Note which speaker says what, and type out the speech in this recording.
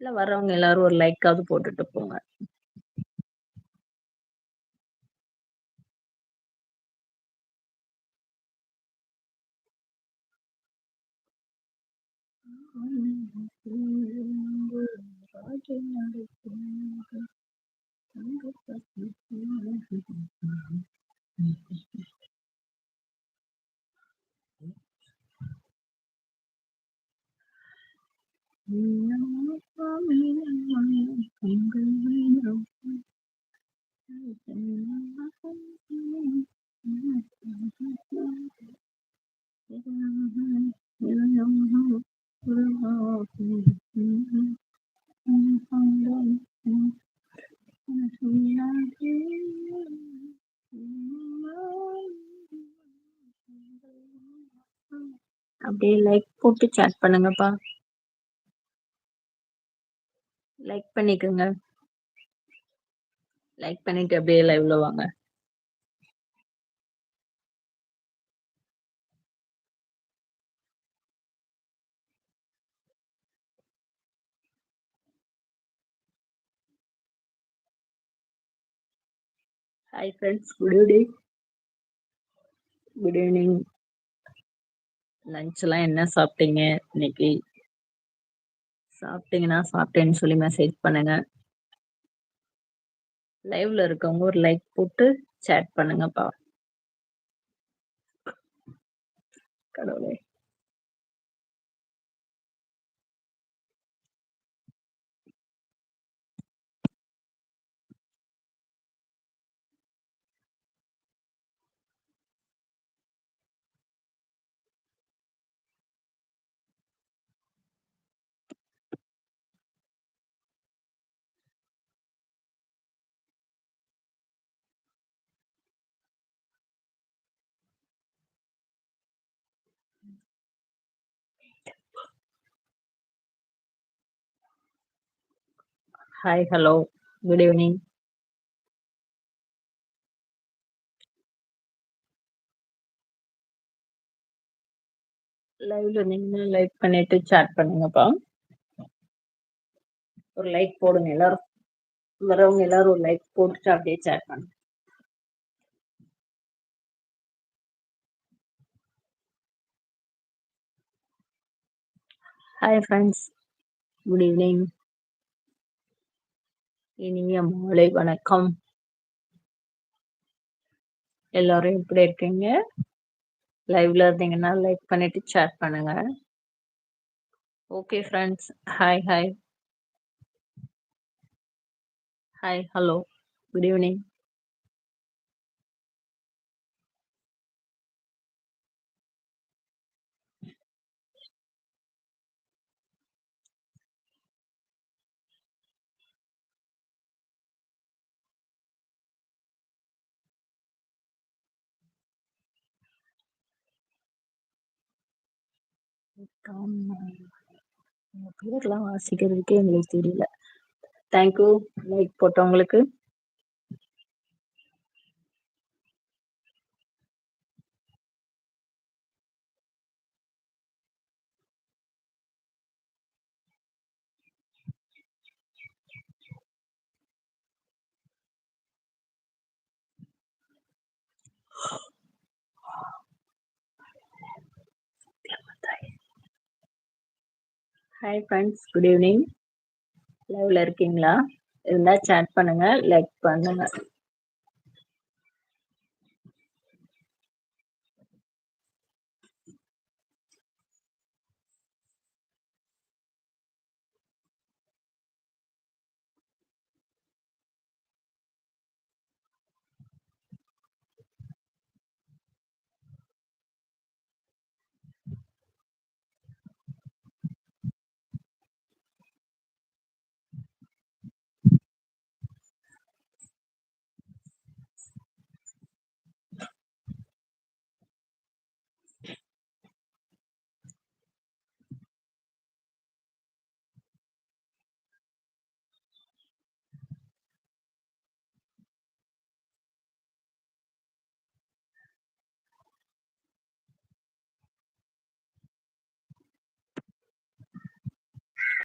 Speaker 1: இல்ல வர்றவங்க எல்லாரும் ஒரு லைக்காவது போட்டுட்டு போங்க. அப்படியே லைக் போட்டு சாட் பண்ணுங்கப்பா. லைக் பண்ணிக்கோங்க. லைக் பண்ணிட்டு அப்படியே லைவ்ல வாங்க. Hi friends good evening good evening லஞ்ச்லாம் என்ன சாப்பிட்டீங்க இன்னைக்கு? சாப்பிட்டீங்கன்னா சாப்பிட்டேன்னு சொல்லி மெசேஜ் பண்ணுங்க. லைவ்ல இருக்கவங்க ஒரு லைக் போட்டு சேட் பண்ணுங்கப்பா. கடவுளே. ஹாய் ஹலோ குட் ஈவினிங் லைவ்ல நீங்க லைக் பண்ணிட்டு சாட் பண்ணுங்கப்பா. ஒரு லைக் போடுங்க. எல்லாரும் வரவங்க எல்லாரும் ஒரு லைக் போட்டுட்டு அப்படியே சேட் பண்ணுங்க. ஹாய் ஃப்ரெண்ட்ஸ் குட் ஈவினிங் இனிய மாலை வணக்கம். எல்லாரும் எப்படி இருக்கீங்க? லைவ்ல இருந்தீங்கன்னா லைக் பண்ணிட்டு சேட் பண்ணுங்க. Okay friends hi hi hi hello good evening பேர்லாம் வாசிக்கிறதுக்கே எங்களுக்கு தெரியல. தேங்க்யூ லைக் போட்டவங்களுக்கு. ஹாய் ஃப்ரெண்ட்ஸ் குட் ஈவினிங் லைவ்ல இருக்கீங்களா? இருந்தா சேட் பண்ணுங்க. லைக் பண்ணுங்க.